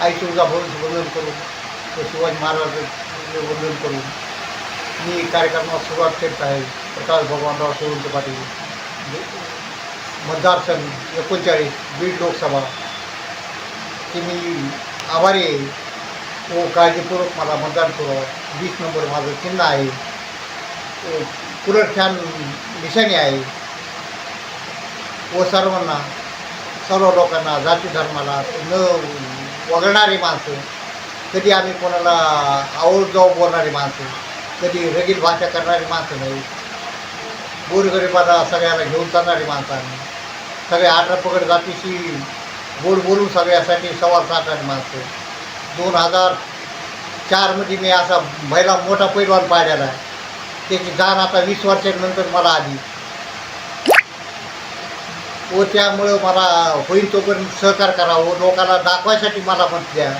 आई तुळजा भवन वंदन करू. व शिवाजी महाराजांचे वंदन करू. मी कार्यक्रमाला सुरुवात करीत आहे. प्रकाश भगवानराव सोळंके पाटील म्हणजे मतदारसंघ एकोणचाळीस बीड लोकसभा. की मी आभारी आहे. व काळजीपूर्वक मला मतदान करू. वीस नंबर माझं चिन्ह आहे. व छान निशाणी आहे. व सर्वांना सर्व लोकांना जाती धर्माला न वगळणारी माणसं. कधी आम्ही कोणाला आवड जाऊ बोलणारी माणसं. कधी रगील भाषा करणारी माणसं नाही. गोरगरिबाला सगळ्याला घेऊन चालणारी माणसं आम्ही. सगळ्या आडरपकड जातीशी गोड बोलून सगळ्यासाठी सवाल साधणारी माणसं. दोन हजार चारमध्ये मी असा महिला मोठा पैलवान पाहिलेला आहे. त्याची जाण आता वीस वर्षानंतर मला आली. व त्यामुळं मला होईल तोपर्यंत सहकार करावं. लोकांना दाखवायसाठी मला मत द्या.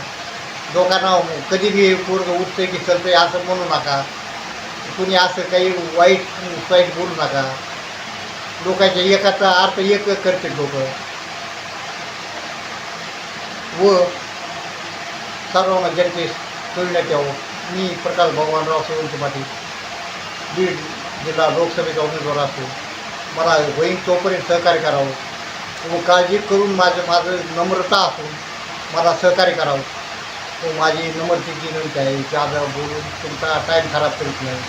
लोकांना कधी बी पूर्ण उठतंय की चलतंय असं म्हणू नका. कुणी असं काही वाईट वाईट बोलू नका. लोकांच्या एकाचा अर्थ एक करते लोक. व सर्वांना जनतेस सोडण्यात यावं मी प्रकाश भगवानराव सोळंके पाटील बीड जिल्हा लोकसभेचा उमेदवार असतो. मला होईल तोपर्यंत सहकार्य करावं. व काळजी करून माझं माझं नम्रता असून मला सहकार्य करावं. व माझी नम्रतेची विनंती आहे. जादा बोलून तुमचा टाईम खराब करीत नाही.